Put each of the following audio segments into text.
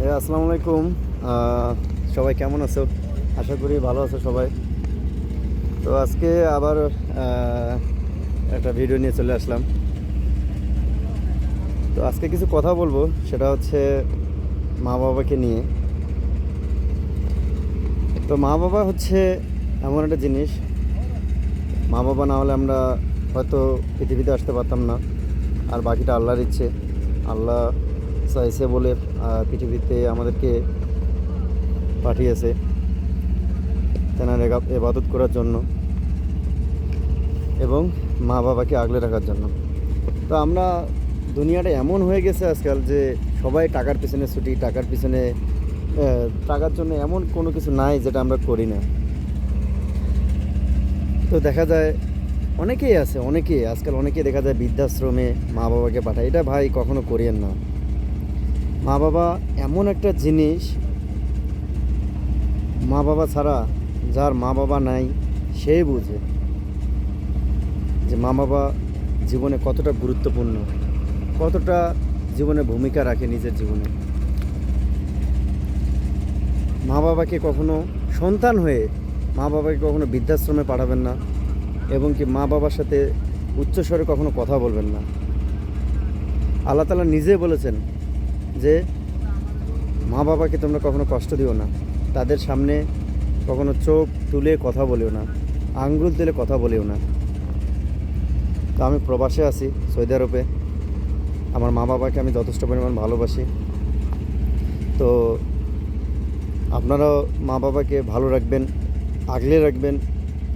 আসসালামু আলাইকুম। সবাই কেমন আছো? আশা করি ভালো আছো সবাই। তো আজকে আবার একটা ভিডিও নিয়ে চলে আসলাম। তো আজকে কিছু কথা বলব, সেটা হচ্ছে মা বাবাকে নিয়ে। তো মা বাবা হচ্ছে এমন একটা জিনিস, মা বাবা না হলে আমরা হয়তো পৃথিবীতে আসতে পারতাম না। আর বাকিটা আল্লাহর ইচ্ছে, আল্লাহ চাইছে বলে পৃথিবীতে আমাদেরকে পাঠিয়েছে তেনার এবাদত করার জন্য এবং মা বাবাকে আগলে রাখার জন্য। তো আমরা, দুনিয়াটা এমন হয়ে গেছে আজকাল যে সবাই টাকার পিছনে ছুটি, টাকার পিছনে টাকার জন্য এমন কোনো কিছু নাই যেটা আমরা করি না। তো দেখা যায় অনেকেই আছে, অনেকেই, আজকাল অনেকেই দেখা যায় বৃদ্ধাশ্রমে মা বাবাকে পাঠায়। এটা ভাই কখনো করিয়েন না। মা বাবা এমন একটা জিনিস মা বাবা ছাড়া যার মা বাবা নাই, সে বুঝে যে মা বাবা জীবনে কতটা গুরুত্বপূর্ণ, কতটা জীবনে ভূমিকা রাখে নিজের জীবনে। মা বাবাকে কখনো সন্তান হয়ে মা বাবাকে কখনো বৃদ্ধাশ্রমে পাঠাবেন না এবং কি মা বাবার সাথে উচ্চস্বরে কখনো কথা বলবেন না। আল্লাহ তালা নিজে বলেছেন যে মা বাবাকে তোমরা কখনো কষ্ট দিও না। তাদের সামনে কখনো চোখ তুলে কথা বলিও না, আঙ্গুল তুলে কথা বলিও না। তো আমি প্রবাসে আছি সৌদি আরবে। আমার মা বাবাকে আমি যথেষ্ট পরিমাণ ভালোবাসি। তো আপনারাও মা বাবাকে ভালো রাখবেন, আগলে রাখবেন।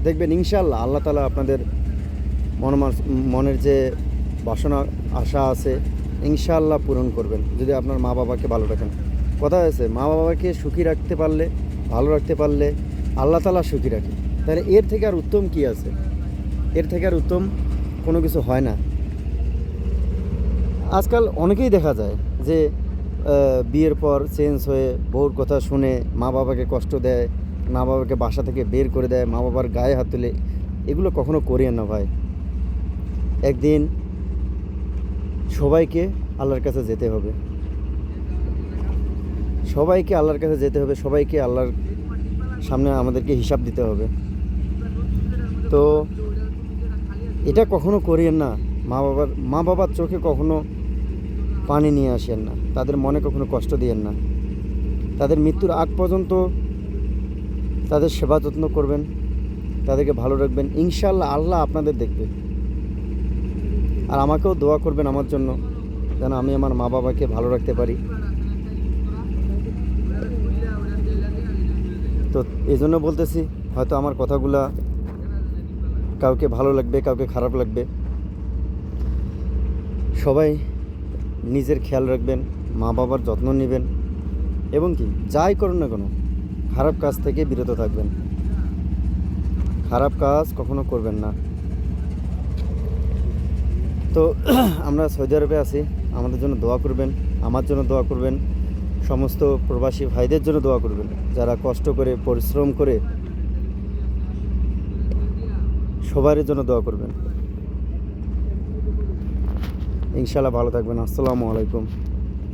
দেখবেন ইনশাল্লাহ আল্লাহ তালা আপনাদের মনমাস মনের যে বাসনা, আশা আছে ইনশাআল্লাহ পূরণ করবেন, যদি আপনার মা বাবাকে ভালো রাখেন। কথা হয়েছে, মা বাবাকে সুখী রাখতে পারলে, ভালো রাখতে পারলে আল্লাহ তালা সুখী রাখে। তাহলে এর থেকে আর উত্তম কি আছে? এর থেকে আর উত্তম কোনো কিছু হয় না। আজকাল অনেকেই দেখা যায় যে বিয়ের পর চেঞ্জ হয়ে বউর কথা শুনে মা বাবাকে কষ্ট দেয়, মা বাবাকে বাসা থেকে বের করে দেয়, মা বাবার গায়ে হাত তুলে। এগুলো কখনো করিয়েন না ভাই। একদিন সবাইকে আল্লাহর কাছে যেতে হবে। সবাইকে আল্লাহর কাছে যেতে হবে, সবাইকে আল্লাহর সামনে আমাদেরকে হিসাব দিতে হবে। তো এটা কখনো করিয়েন না। মা বাবার মা বাবার চোখে কখনো পানি নিয়ে আসেন না। তাদের মনে কখনো কষ্ট দিয়েন না। তাদের মৃত্যুর আগ পর্যন্ত তাদের সেবা যত্ন করবেন, তাদেরকে ভালো রাখবেন। ইনশাল্লাহ আল্লাহ আপনাদের দেখবে। আর আমাকেও দোয়া করবেন আমার জন্য, যেন আমি আমার মা বাবাকে ভালো রাখতে পারি। তো এই জন্য বলতেছি, হয়তো আমার কথাগুলা কাউকে ভালো লাগবে, কাউকে খারাপ লাগবে। সবাই নিজের খেয়াল রাখবেন, মা বাবার যত্ন নেবেন, এবং কি, যাই করুন না কোনো, খারাপ কাজ থেকে বিরত থাকবেন। খারাপ কাজ কখনো করবেন না। তো আমরা সৌদি আরবে আছি। আমাদের জন্য দোয়া করবেন, আমার জন্য দোয়া করবেন, সমস্ত প্রবাসী ভাইদের জন্য দোয়া করবেন, যারা কষ্ট করে, পরিশ্রম করে সবার জন্য দোয়া করবেন। ইনশাল্লাহ ভালো থাকবেন। আসসালামু আলাইকুম।